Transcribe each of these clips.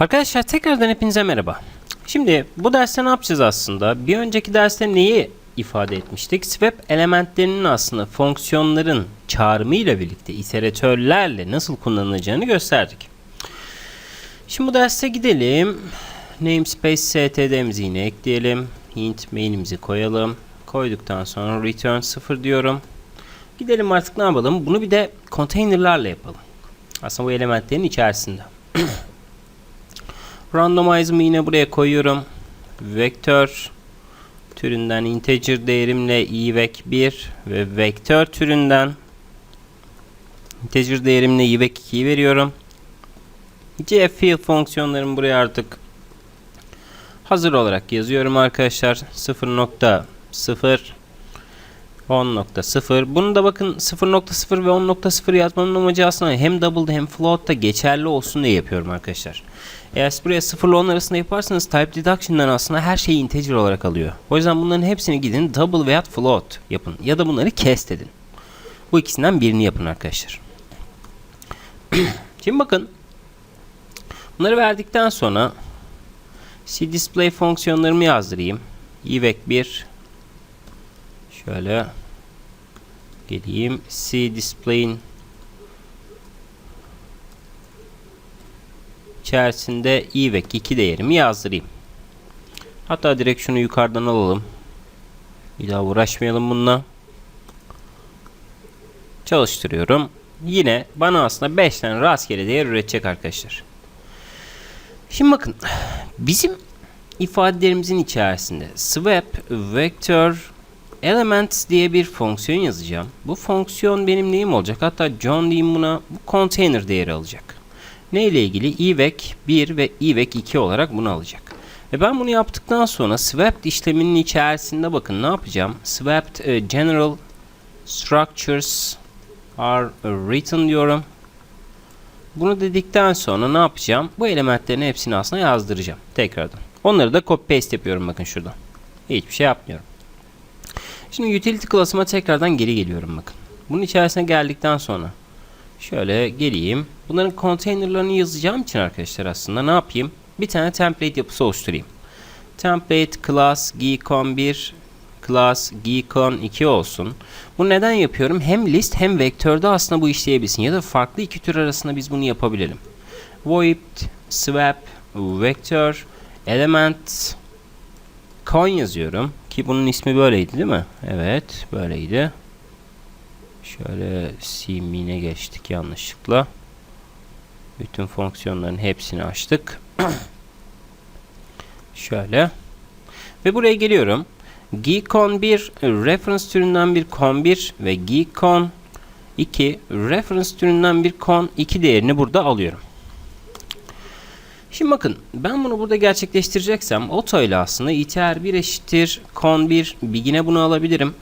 Arkadaşlar tekrardan hepinize merhaba. Şimdi bu derste ne yapacağız aslında? Bir önceki derste neyi ifade etmiştik? Swap elementlerinin aslında fonksiyonların çağrımı ile birlikte iteratörlerle nasıl kullanılacağını gösterdik. Şimdi bu derste gidelim. Namespace std'mizi yine ekleyelim. Int main'imizi koyalım. Koyduktan sonra return 0 diyorum. Gidelim artık ne yapalım? Bunu bir de containerlarla yapalım. Aslında bu elementlerin içerisinde. Randomize'ımı yine buraya koyuyorum. Vektör türünden integer değerimle ivec 1 ve vektör türünden integer değerimle ivec 2'yi veriyorum. cfill fonksiyonlarımı buraya artık hazır olarak yazıyorum arkadaşlar. 0.0 10.0 bunu da bakın 0.0 ve 10.0 yazmanın amacı aslında hem double'da hem float'ta geçerli olsun diye yapıyorum arkadaşlar. Eğer buraya 0 ile 10 arasında yaparsanız type deduction'dan aslında her şeyi integer olarak alıyor. O yüzden bunların hepsini gidin double veya float yapın ya da bunları cast edin. Bu ikisinden birini yapın arkadaşlar. Şimdi bakın bunları verdikten sonra cdisplay fonksiyonlarımı yazdırayım. ivec 1 Şöyle geleyim. C display'in içerisinde i ve 2 değerimi yazdırayım. Hatta direkt şunu yukarıdan alalım. Bir daha uğraşmayalım bununla. Çalıştırıyorum. Yine bana aslında 5 tane rastgele değer üretecek arkadaşlar. Şimdi bakın. Bizim ifadelerimizin içerisinde swap, vector, Elements diye bir fonksiyon yazacağım. Bu fonksiyon benim neyim olacak? Hatta John diyeyim buna bu container değeri alacak. Ne ile ilgili? ivec 1 ve ivec 2 olarak bunu alacak. Ve ben bunu yaptıktan sonra swapped işleminin içerisinde bakın ne yapacağım? Swapped e, general structures are written diyorum. Bunu dedikten sonra ne yapacağım? Bu elementlerin hepsini aslında yazdıracağım tekrardan. Onları da copy paste yapıyorum bakın şuradan. Hiçbir şey yapmıyorum. Şimdi utility class'ıma tekrardan geri geliyorum bakın. Bunun içerisine geldikten sonra şöyle geleyim. Bunların containerlarını yazacağım için arkadaşlar aslında ne yapayım? Bir tane template yapısı oluşturayım. Template class geekon 1 class geekon 2 olsun. Bu neden yapıyorum? Hem list hem vektörde aslında bu işleyebilsin ya da farklı iki tür arasında biz bunu yapabilelim. Void swap vector element con yazıyorum. Ki bunun ismi böyleydi değil mi? Evet böyleydi. Şöyle simine geçtik yanlışlıkla. Bütün fonksiyonların hepsini açtık. Şöyle. Ve buraya geliyorum. Geekon 1 reference türünden bir con 1 ve Geekon 2 reference türünden bir con 2 değerini burada alıyorum. Şimdi bakın ben bunu burada gerçekleştireceksem auto ile aslında itr 1 eşittir con 1 begin'e bunu alabilirim.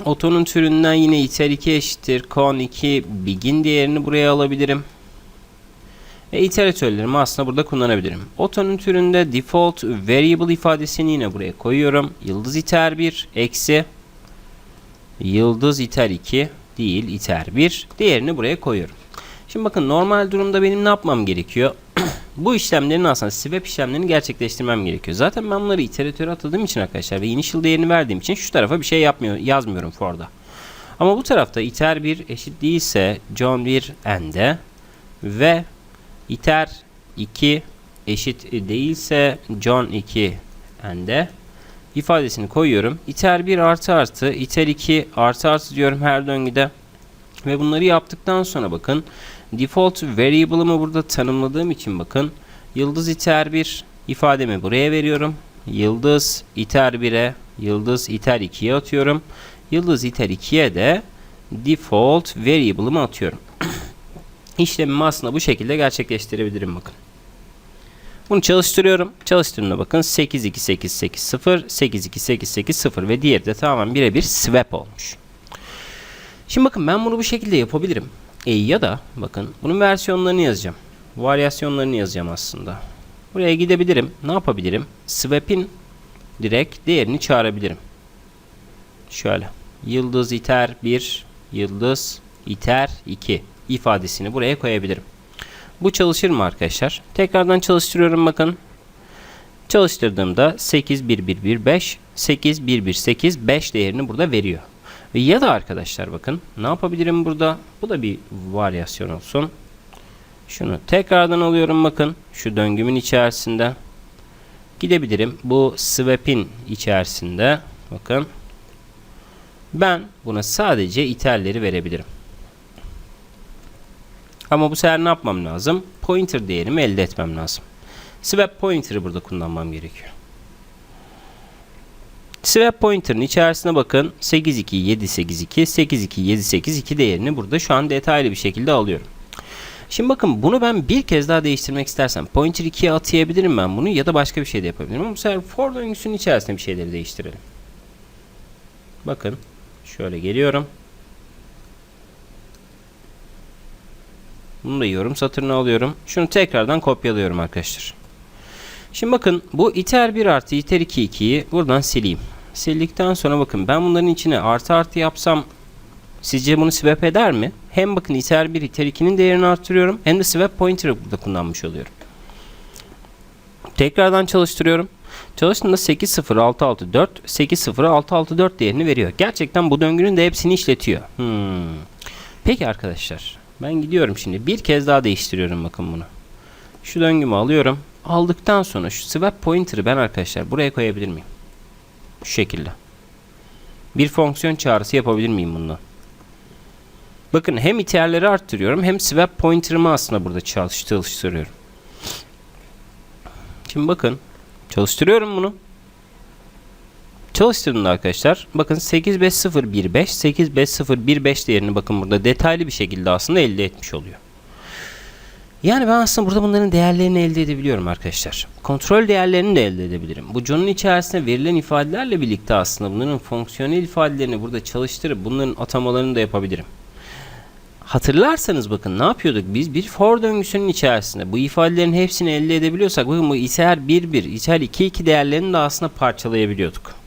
Auto'nun türünden yine itr 2 eşittir con 2 begin değerini buraya alabilirim. Ve iteratörlerimi aslında burada kullanabilirim. Auto'nun türünde default variable ifadesini yine buraya koyuyorum. Yıldız iter 1 eksi yıldız iter 2 değil iter 1 değerini buraya koyuyorum. Şimdi bakın normal durumda benim ne yapmam gerekiyor? Bu işlemlerin aslında swap işlemlerini gerçekleştirmem gerekiyor. Zaten ben bunları iteratöre atadığım için arkadaşlar ve initial değerini verdiğim için şu tarafa bir şey yapmıyor, yazmıyorum for'da. Ama bu tarafta iter 1 eşit değilse John 1 end'e ve iter 2 eşit değilse John 2 end'e ifadesini koyuyorum. iter 1 artı artı iter 2 artı artı diyorum her döngüde. Ve bunları yaptıktan sonra bakın default variable'ımı burada tanımladığım için bakın yıldız iter 1 ifademi buraya veriyorum. Yıldız iter 1'e yıldız iter 2'ye atıyorum. Yıldız iter 2'ye de default variable'ımı atıyorum. İşlemimi aslında bu şekilde gerçekleştirebilirim bakın. Bunu çalıştırıyorum. Çalıştırdığımda bakın 82880 82880 ve diğeri de tamamen birebir swap olmuş. Şimdi bakın ben bunu bu şekilde yapabilirim. E, ya da bakın bunun versiyonlarını yazacağım. Varyasyonlarını yazacağım aslında. Buraya gidebilirim. Ne yapabilirim? Swap'in direkt değerini çağırabilirim. Şöyle. Yıldız iter 1, yıldız iter 2 ifadesini buraya koyabilirim. Bu çalışır mı arkadaşlar? Tekrardan çalıştırıyorum bakın. Çalıştırdığımda 81115 81185 5 değerini burada veriyor. Ya da arkadaşlar bakın ne yapabilirim burada? Bu da bir varyasyon olsun. Şunu tekrardan alıyorum bakın. Şu döngümün içerisinde. Gidebilirim. Bu swap'in içerisinde. Bakın. Ben buna sadece iterleri verebilirim. Ama bu sefer ne yapmam lazım? Pointer değerimi elde etmem lazım. Swap pointer'ı burada kullanmam gerekiyor. Swap pointer'ın içerisine bakın 82782 82782 değerini burada şu an detaylı bir şekilde alıyorum. Şimdi bakın bunu ben bir kez daha değiştirmek istersem pointer 2'ye atayabilirim ben bunu ya da başka bir şey de yapabilirim. Ama bu sefer for döngüsünün içerisinde bir şeyleri değiştirelim. Bakın şöyle geliyorum. Bunu da yorum satırına alıyorum. Şunu tekrardan kopyalıyorum arkadaşlar. Şimdi bakın bu iter 1 artı iter 2 2'yi buradan sileyim. Sildikten sonra bakın ben bunların içine artı artı yapsam sizce bunu swap eder mi? Hem bakın iter 1 iter 2'nin değerini artırıyorum hem de swap pointer'ı burada kullanmış oluyorum. Tekrardan çalıştırıyorum. Çalıştığında 80664 80664 değerini veriyor. Gerçekten bu döngünün de hepsini işletiyor. Hmm. Peki arkadaşlar ben gidiyorum şimdi bir kez daha değiştiriyorum bakın bunu. Şu döngümü alıyorum. Aldıktan sonra şu swap pointer'ı ben arkadaşlar buraya koyabilir miyim? Şu şekilde. Bir fonksiyon çağrısı yapabilir miyim bundan? Bakın hem iterleri arttırıyorum hem swap pointer'ımı aslında burada çalıştırıyorum. Şimdi bakın çalıştırıyorum bunu. Çalıştırdığımda arkadaşlar bakın 85015 85015 değerini bakın burada detaylı bir şekilde aslında elde etmiş oluyor. Yani ben aslında burada bunların değerlerini elde edebiliyorum arkadaşlar. Kontrol değerlerini de elde edebilirim. Bu John'un içerisinde verilen ifadelerle birlikte aslında bunların fonksiyonel ifadelerini burada çalıştırıp bunların atamalarını da yapabilirim. Hatırlarsanız bakın ne yapıyorduk? Biz bir for döngüsünün içerisinde bu ifadelerin hepsini elde edebiliyorsak bakın bu iter 1 1, iter 2 2 değerlerini de aslında parçalayabiliyorduk.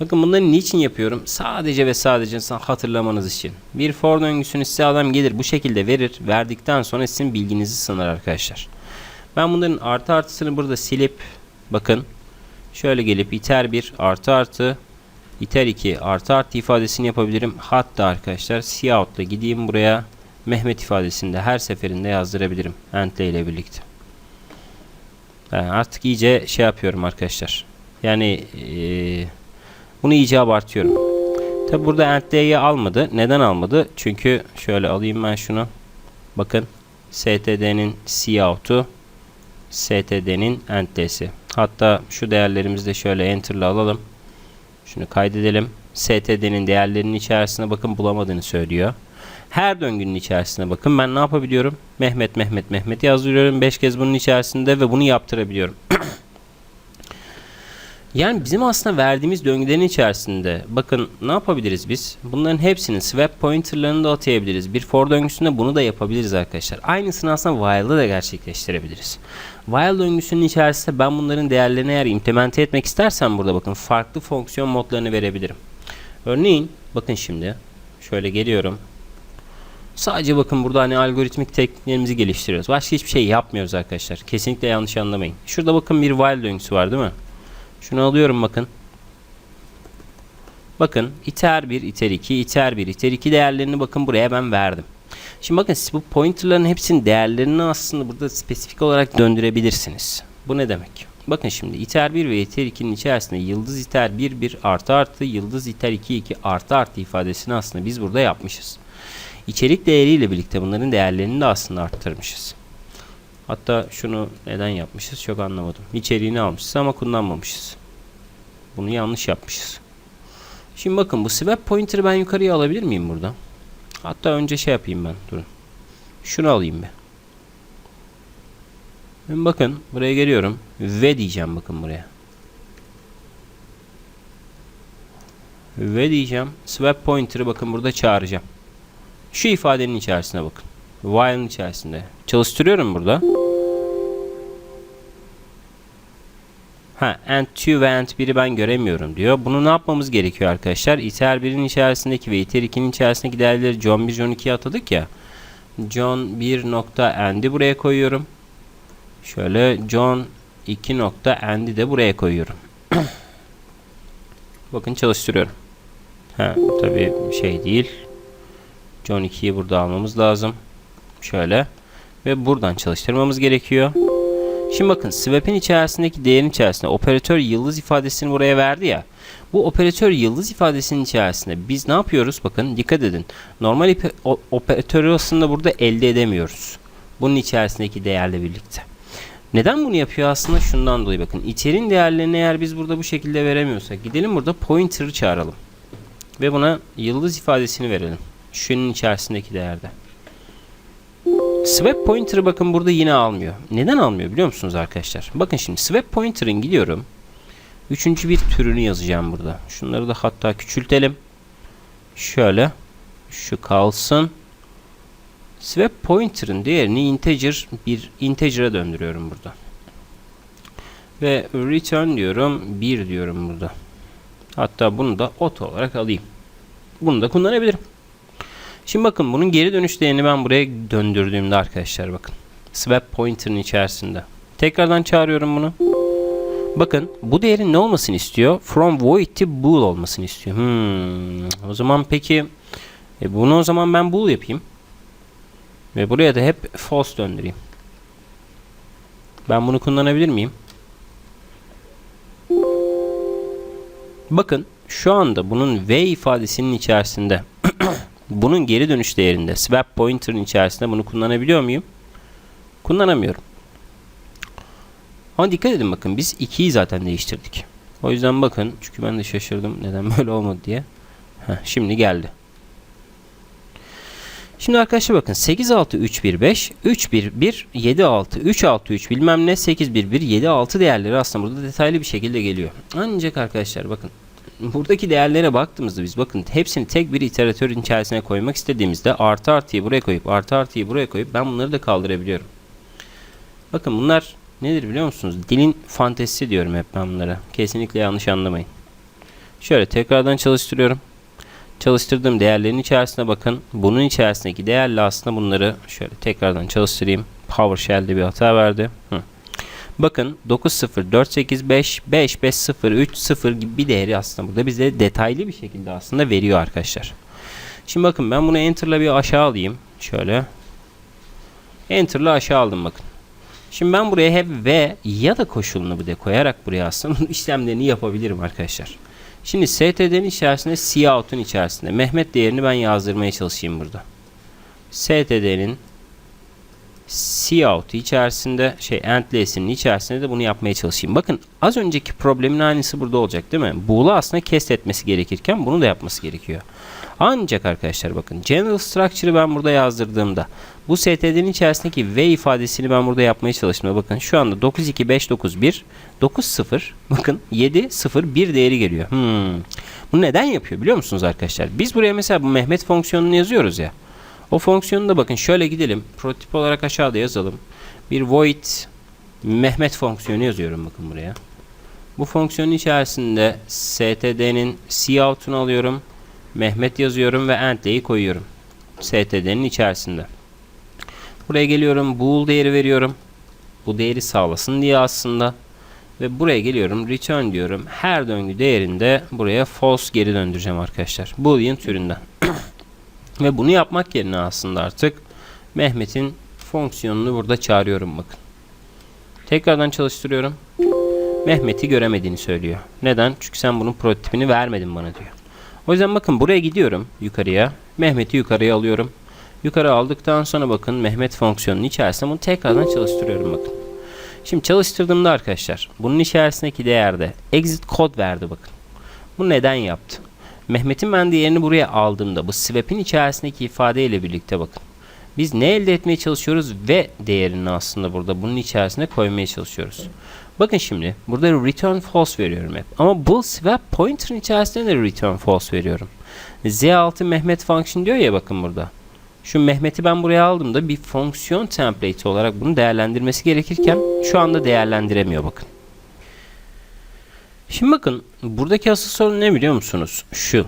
Bakın bunları niçin yapıyorum? Sadece ve sadece hatırlamanız için. Bir for döngüsünü size adam gelir bu şekilde verir. Verdikten sonra sizin bilginizi sınır arkadaşlar. Ben bunların artı artısını burada silip bakın şöyle gelip iter 1 artı artı iter 2 artı artı ifadesini yapabilirim. Hatta arkadaşlar cout'la gideyim buraya Mehmet ifadesini de her seferinde yazdırabilirim. Entle ile birlikte. Yani artık iyice şey yapıyorum arkadaşlar. Yani eee bunu iyice abartıyorum. Tabi burada ent'yi almadı. Neden almadı? Çünkü şöyle alayım ben şunu. Bakın std'nin cout'u std'nin ent'si. Hatta şu değerlerimizi de şöyle enter'la alalım. Şunu kaydedelim. std'nin değerlerinin içerisine bakın bulamadığını söylüyor. Her döngünün içerisine bakın. Ben ne yapabiliyorum? Mehmet Mehmet Mehmet yazdırıyorum 5 kez bunun içerisinde ve bunu yaptırabiliyorum. Yani bizim aslında verdiğimiz döngülerin içerisinde bakın ne yapabiliriz biz? Bunların hepsinin swap pointerlarını da atayabiliriz. Bir for döngüsünde bunu da yapabiliriz arkadaşlar. Aynısını aslında while'da da gerçekleştirebiliriz. While döngüsünün içerisinde ben bunların değerlerini eğer implemente etmek istersem burada bakın farklı fonksiyon modlarını verebilirim. Örneğin bakın şimdi şöyle geliyorum. Sadece bakın burada hani algoritmik tekniklerimizi geliştiriyoruz. Başka hiçbir şey yapmıyoruz arkadaşlar. Kesinlikle yanlış anlamayın. Şurada bakın bir while döngüsü var değil mi? Şunu alıyorum bakın. Bakın iter 1, iter 2, iter 1, iter 2 değerlerini bakın buraya ben verdim. Şimdi bakın siz bu pointerların hepsinin değerlerini aslında burada spesifik olarak döndürebilirsiniz. Bu ne demek? Bakın şimdi iter 1 ve iter 2'nin içerisinde yıldız iter 1 1 artı artı yıldız iter 2 2 artı artı ifadesini aslında biz burada yapmışız. İçerik değeriyle birlikte bunların değerlerini de aslında arttırmışız. Hatta şunu neden yapmışız çok anlamadım. İçeriğini almışız ama kullanmamışız. Bunu yanlış yapmışız. Şimdi bakın bu swap pointer'ı ben yukarıya alabilir miyim burada? Hatta önce şey yapayım ben. Durun. Şunu alayım bir. Şimdi bakın buraya geliyorum. Ve diyeceğim bakın buraya. Ve diyeceğim. Swap pointer'ı bakın burada çağıracağım. Şu ifadenin içerisine bakın. While'ın içerisinde. Çalıştırıyorum burada. Ha, and 2 ve and 1'i ben göremiyorum diyor. Bunu ne yapmamız gerekiyor arkadaşlar? iter 1'in içerisindeki ve iter 2'nin içerisindeki değerleri John 1, John 2'ye atadık ya. John 1 nokta end'i buraya koyuyorum. Şöyle John 2 nokta end'i de buraya koyuyorum. Bakın çalıştırıyorum. Ha, tabii şey değil. John 2'yi burada almamız lazım. Şöyle. Ve buradan çalıştırmamız gerekiyor. Şimdi bakın swap'in içerisindeki değerin içerisinde operatör yıldız ifadesini buraya verdi ya. Bu operatör yıldız ifadesinin içerisinde biz ne yapıyoruz? Bakın dikkat edin. Normal operatörü aslında burada elde edemiyoruz. Bunun içerisindeki değerle birlikte. Neden bunu yapıyor aslında? Şundan dolayı bakın. İçerin değerlerini eğer biz burada bu şekilde veremiyorsak gidelim burada pointer'ı çağıralım. Ve buna yıldız ifadesini verelim. Şunun içerisindeki değerde. Swap pointer'ı bakın burada yine almıyor. Neden almıyor biliyor musunuz arkadaşlar? Bakın şimdi swap pointer'ın gidiyorum. Üçüncü bir türünü yazacağım burada. Şunları da hatta küçültelim. Şöyle. Şu kalsın. Swap pointer'ın değerini integer bir integer'a döndürüyorum burada. Ve return diyorum. 1 diyorum burada. Hatta bunu da auto olarak alayım. Bunu da kullanabilirim. Şimdi bakın bunun geri dönüş değerini ben buraya döndürdüğümde arkadaşlar bakın. Swap pointer'ın içerisinde. Tekrardan çağırıyorum bunu. Bakın bu değerin ne olmasını istiyor? From void to bool olmasını istiyor. Hmm, o zaman peki e bunu o zaman ben bool yapayım. Ve buraya da hep false döndüreyim. Ben bunu kullanabilir miyim? Bakın şu anda bunun v ifadesinin içerisinde bunun geri dönüş değerinde swap pointer'ın içerisinde bunu kullanabiliyor muyum? Kullanamıyorum. Ama dikkat edin bakın biz 2'yi zaten değiştirdik. O yüzden bakın çünkü ben de şaşırdım neden böyle olmadı diye. Heh, şimdi geldi. Şimdi arkadaşlar bakın 8 6 3 1 5 3 1 1 7 6 3 6 3 bilmem ne 8 1 1 7 6 değerleri aslında burada detaylı bir şekilde geliyor. Ancak arkadaşlar bakın buradaki değerlere baktığımızda biz bakın hepsini tek bir iteratörün içerisine koymak istediğimizde artı artıyı buraya koyup artı artıyı buraya koyup ben bunları da kaldırabiliyorum. Bakın bunlar nedir biliyor musunuz? Dilin fantezisi diyorum hep ben bunlara. Kesinlikle yanlış anlamayın. Şöyle tekrardan çalıştırıyorum. Çalıştırdığım değerlerin içerisine bakın. Bunun içerisindeki değerle aslında bunları şöyle tekrardan çalıştırayım. PowerShell'de bir hata verdi. Hı. Bakın 90485 5503 gibi bir değeri aslında burada bize detaylı bir şekilde aslında veriyor arkadaşlar. Şimdi bakın ben bunu enter'la bir aşağı alayım. Şöyle. Enter'la aşağı aldım bakın. Şimdi ben buraya hep V ya da koşulunu bir de koyarak buraya aslında işlemlerini yapabilirim arkadaşlar. Şimdi std'nin içerisinde cout'un içerisinde Mehmet değerini ben yazdırmaya çalışayım burada. std'nin cout içerisinde şey endless'inin içerisinde de bunu yapmaya çalışayım. Bakın az önceki problemin aynısı burada olacak değil mi? Bool'u aslında kest etmesi gerekirken bunu da yapması gerekiyor. Ancak arkadaşlar bakın general structure'ı ben burada yazdırdığımda bu std'nin içerisindeki v ifadesini ben burada yapmaya çalıştığımda bakın şu anda 9 2 5 9 1 9 0 bakın 7 0 1 değeri geliyor. Hmm. Bunu neden yapıyor biliyor musunuz arkadaşlar? Biz buraya mesela bu Mehmet fonksiyonunu yazıyoruz ya. O fonksiyonu da bakın şöyle gidelim. Prototip olarak aşağıda yazalım. Bir void Mehmet fonksiyonu yazıyorum bakın buraya. Bu fonksiyonun içerisinde std'nin cout'unu alıyorum. Mehmet yazıyorum ve end'leyi koyuyorum. std'nin içerisinde. Buraya geliyorum. Bool değeri veriyorum. Bu değeri sağlasın diye aslında. Ve buraya geliyorum. Return diyorum. Her döngü değerinde buraya false geri döndüreceğim arkadaşlar. Boolean türünden. Ve bunu yapmak yerine aslında artık Mehmet'in fonksiyonunu burada çağırıyorum bakın. Tekrardan çalıştırıyorum. Mehmet'i göremediğini söylüyor. Neden? Çünkü sen bunun prototipini vermedin bana diyor. O yüzden bakın buraya gidiyorum yukarıya. Mehmet'i yukarıya alıyorum. Yukarı aldıktan sonra bakın Mehmet fonksiyonunun içerisinde bunu tekrardan çalıştırıyorum bakın. Şimdi çalıştırdığımda arkadaşlar bunun içerisindeki değerde exit kod verdi bakın. Bu neden yaptı? Mehmet'in ben değerini buraya aldığımda bu swap'in içerisindeki ifadeyle birlikte bakın. Biz ne elde etmeye çalışıyoruz ve değerini aslında burada bunun içerisine koymaya çalışıyoruz. Bakın şimdi burada return false veriyorum hep. Ama bu swap pointer'ın içerisinde de return false veriyorum. Z6 Mehmet function diyor ya bakın burada. Şu Mehmet'i ben buraya aldığımda bir fonksiyon template olarak bunu değerlendirmesi gerekirken şu anda değerlendiremiyor bakın. Şimdi bakın buradaki asıl sorun ne biliyor musunuz? Şu.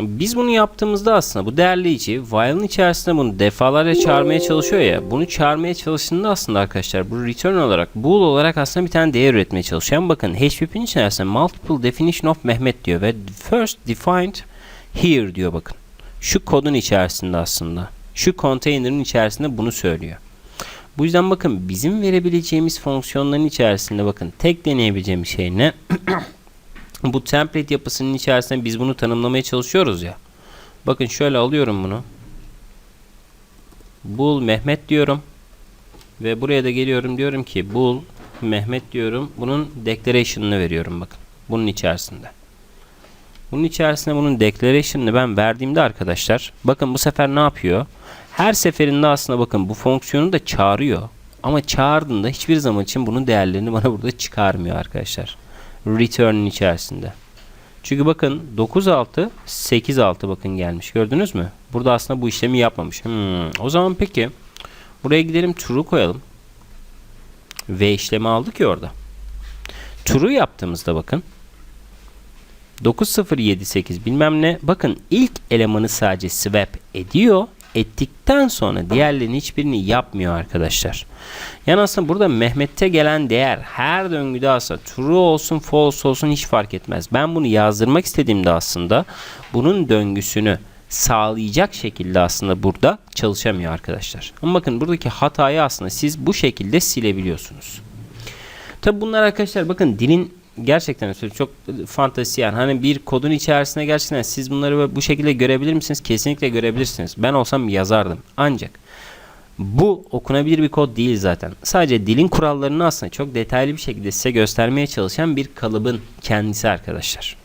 Biz bunu yaptığımızda aslında bu değerleyici while'ın içerisinde bunu defalarca çağırmaya çalışıyor ya. Bunu çağırmaya çalıştığında aslında arkadaşlar bu return olarak bool olarak aslında bir tane değer üretmeye çalışıyor. Ama bakın HPP'nin içerisinde multiple definition of Mehmet diyor ve first defined here diyor bakın. Şu kodun içerisinde aslında. Şu container'ın içerisinde bunu söylüyor. Bu yüzden bakın bizim verebileceğimiz fonksiyonların içerisinde bakın tek deneyebileceğimiz şey ne? bu template yapısının içerisinde biz bunu tanımlamaya çalışıyoruz ya. Bakın şöyle alıyorum bunu. Bul Mehmet diyorum. Ve buraya da geliyorum diyorum ki bul Mehmet diyorum. Bunun declaration'ını veriyorum bakın. Bunun içerisinde. Bunun içerisinde bunun declaration'ını ben verdiğimde arkadaşlar bakın bu sefer ne yapıyor? Her seferinde aslında bakın bu fonksiyonu da çağırıyor. Ama çağırdığında hiçbir zaman için bunun değerlerini bana burada çıkarmıyor arkadaşlar. Return'ın içerisinde. Çünkü bakın 9.6 8.6 bakın gelmiş. Gördünüz mü? Burada aslında bu işlemi yapmamış. Hmm. O zaman peki buraya gidelim true koyalım. V işlemi aldık ya orada. True yaptığımızda bakın 9078 bilmem ne. Bakın ilk elemanı sadece swap ediyor. Ettikten sonra diğerlerinin hiçbirini yapmıyor arkadaşlar. Yani aslında burada Mehmet'te gelen değer her döngüde aslında true olsun false olsun hiç fark etmez. Ben bunu yazdırmak istediğimde aslında bunun döngüsünü sağlayacak şekilde aslında burada çalışamıyor arkadaşlar. Ama bakın buradaki hatayı aslında siz bu şekilde silebiliyorsunuz. Tabi bunlar arkadaşlar bakın dilin gerçekten çok fantezi yani hani bir kodun içerisinde gerçekten siz bunları bu şekilde görebilir misiniz? Kesinlikle görebilirsiniz. Ben olsam yazardım. Ancak bu okunabilir bir kod değil zaten. Sadece dilin kurallarını aslında çok detaylı bir şekilde size göstermeye çalışan bir kalıbın kendisi arkadaşlar.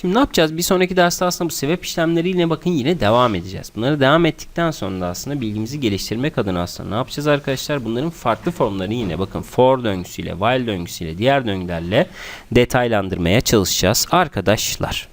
Şimdi ne yapacağız? Bir sonraki derste aslında bu sebep işlemleriyle bakın yine devam edeceğiz. Bunları devam ettikten sonra da aslında bilgimizi geliştirmek adına aslında ne yapacağız arkadaşlar? Bunların farklı formlarını yine bakın for döngüsüyle, while döngüsüyle, diğer döngülerle detaylandırmaya çalışacağız arkadaşlar.